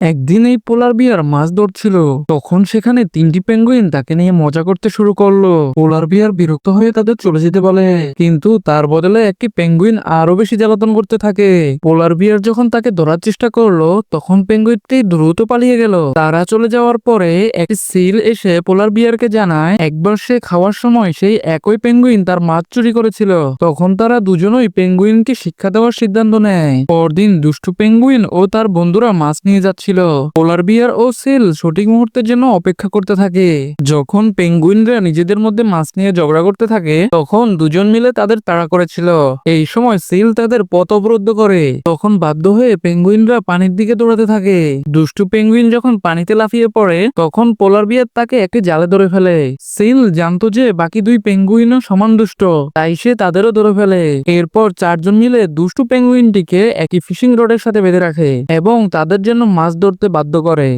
একদিন এই পোলার বিয়ার মাছ ধরছিল। তখন সেখানে তিনটি পেঙ্গুইন তাকে নিয়ে মজা করতে শুরু করল। পোলার বিয়ার বিরক্ত হয়ে তাদের চলে যেতে বলে। কিন্তু তার বদলে একটি পেঙ্গুইন আরও বেশি জ্বালাতন করতে থাকে। পোলার বিয়ার যখন তাকে ধরার চেষ্টা করল, তখন পেঙ্গুইনটি দ্রুত পালিয়ে গেল। তারা চলে যাওয়ার পরে একটি সিল এসে পোলার বিয়ারকে জানায়, একবার সে খাওয়ার সময় সেই একই পেঙ্গুইন তার মাছ চুরি করেছিল। তখন তারা দুজনই পেঙ্গুইনকে শিক্ষা দেওয়ার সিদ্ধান্ত নেয়। পরদিন দুষ্টু পেঙ্গুইন ও তার বন্ধুরা মাছ নিয়ে যাচ্ছিল পোলার বিয়ার ও সিল সঠিক মুহূর্তের জন্য অপেক্ষা করতে থাকে। যখন পেঙ্গুইনরা নিজেদের মধ্যে মাছ নিয়ে ঝগড়া করতে থাকে, তখন দুজন মিলে তাদের তাড়া করেছিল। এই সময় সিল তাদের পথ অবরুদ্ধ করে। তখন বাধ্য হয়ে পেঙ্গুইনরা পানির দিকে দৌড়াতে থাকে। দুষ্টু পেঙ্গুইন যখন পানিতে লাফিয়ে পড়ে, তখন পোলার বিয়ার তাকে একটি জালে ধরে ফেলে। সিল জানতো যে বাকি দুই পেঙ্গুইনও সমান দুষ্ট, তাই সে তাদেরও ধরে ফেলে। এরপর চারজন মিলে দুষ্টু পেঙ্গুইনটিকে একটি ফিশিং রডের সাথে বেঁধে রাখে এবং তাদের জন্য মাছ ধরতে বাধ্য করে।